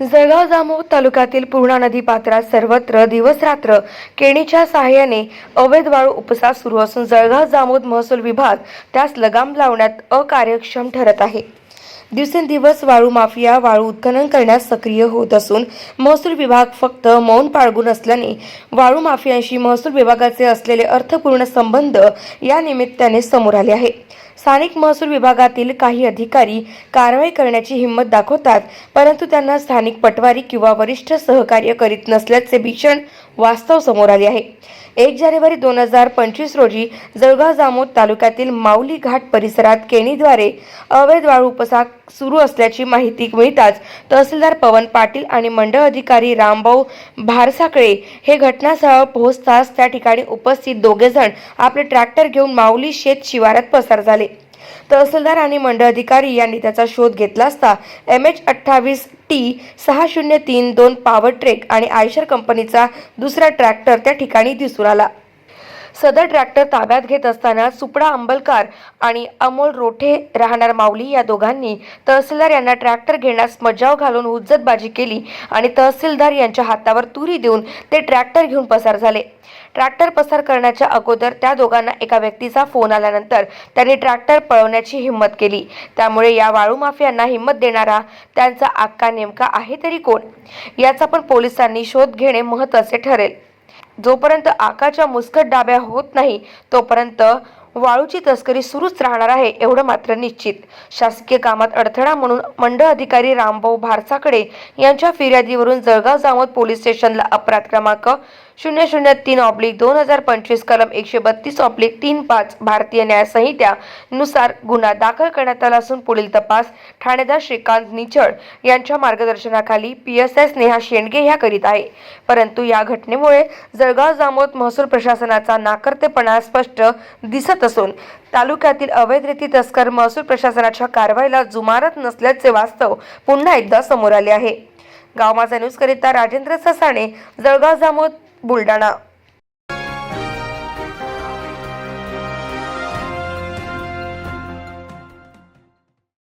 जळगाव जामोद तालुक्यातील पूर्णा नदी पात्रात सर्वत्र दिवसरात्र केणीच्या सहाय्याने अवैध वाळू उपसा सुरू असून जळगाव जामोद महसूल विभाग त्यास लगाम लावण्यात अकार्यक्षम ठरत आहे. दिवसेंदिवस वाळू माफिया वाळू उत्खनन करण्यास सक्रिय होत असून महसूल विभाग फक्त मौन पाळगून असल्याने वाळू माफियांशी महसूल विभागाचे असलेले अर्थपूर्ण संबंध या निमित्ताने समोर आले आहे. स्थानिक महसूल विभागातील काही अधिकारी कारवाई करण्याची हिंमत दाखवतात परंतु त्यांना स्थानिक पटवारी किंवा वरिष्ठ सहकार्य करीत नसल्याचे भीषण वास्तव समोर आले आहे. एक जानेवारी दोन हजार पंचवीस रोजी जळगाव जामोद तालुक्यातील माऊली घाट परिसरात केणीद्वारे अवैध वाळू उपसा सुरू असल्याची माहिती मिळताच तहसीलदार पवन पाटील आणि मंडळ अधिकारी रामभाऊ भारसाकळे हे घटनास्थळावर पोहोचताच त्या ठिकाणी उपस्थित दोघेजण आपले ट्रॅक्टर घेऊन माऊली शेत शिवारात पसार झाले. तहसीलदार आणि मंडळ अधिकारी यांनी त्याचा शोध घेतला असता एम एच अठ्ठावीस टी सहा शून्य तीन दोन पॉवर ट्रेक आणि आयशर कंपनीचा दुसरा ट्रॅक्टर त्या ठिकाणी दिसून आला. सदर ट्रॅक्टर ताब्यात घेत असताना सुपडा अंबलकार आणि अमोल रोठे राहणार माऊली या दोघांनी तहसीलदार यांना ट्रॅक्टर घेण्यास मजाव घालून हुज्जतबाजी केली आणि तहसीलदार यांच्या हातावर तुरी देऊन ते ट्रॅक्टर घेऊन पसार झाले. ट्रॅक्टर पसार करण्याच्या अगोदर त्या दोघांना एका व्यक्तीचा फोन आल्यानंतर त्यांनी ट्रॅक्टर पळवण्याची हिंमत केली. त्यामुळे या वाळू माफियांना हिंमत देणारा त्यांचा आक्का नेमका आहे तरी कोण? याचा पण पोलिसांनी शोध घेणे महत्त्वाचे ठरेल. जोपर्यंत आकाच्या मुस्कट डाब्या होत नाही तोपर्यंत वाळूची तस्करी सुरूच राहणार आहे एवढं मात्र निश्चित. शासकीय कामात अडथळा म्हणून मंडळ अधिकारी रामभाऊ भारसाकडे यांच्या फिर्यादीवरून जळगाव जामोद पोलीस स्टेशनला अपराध क्रमांक शून्य शून्य तीन ऑब्लिक दोन हजार पंचवीस कलम एकशे बत्तीस ऑब्लिक तीन पाच भारतीय न्याय गुन्हा दाखल करण्यात आला असून पुढील तपास ठाणेदार श्रीकांत निचळ यांच्या मार्गदर्शनाखाली P S S Neha Shendge ह्या करीत आहे. परंतु या घटनेमुळे जळगाव जामोद महसूल प्रशासनाचा नाकर्तेपणा स्पष्ट दिसत असून तालुक्यातील अवैध रेती तस्कर महसूल प्रशासनाच्या कारवाईला जुमारत नसल्याचे वास्तव पुन्हा एकदा समोर आले आहे. गाव माझा न्यूज करिता राजेंद्र ससाणे जळगाव जामोद बुलढाणा.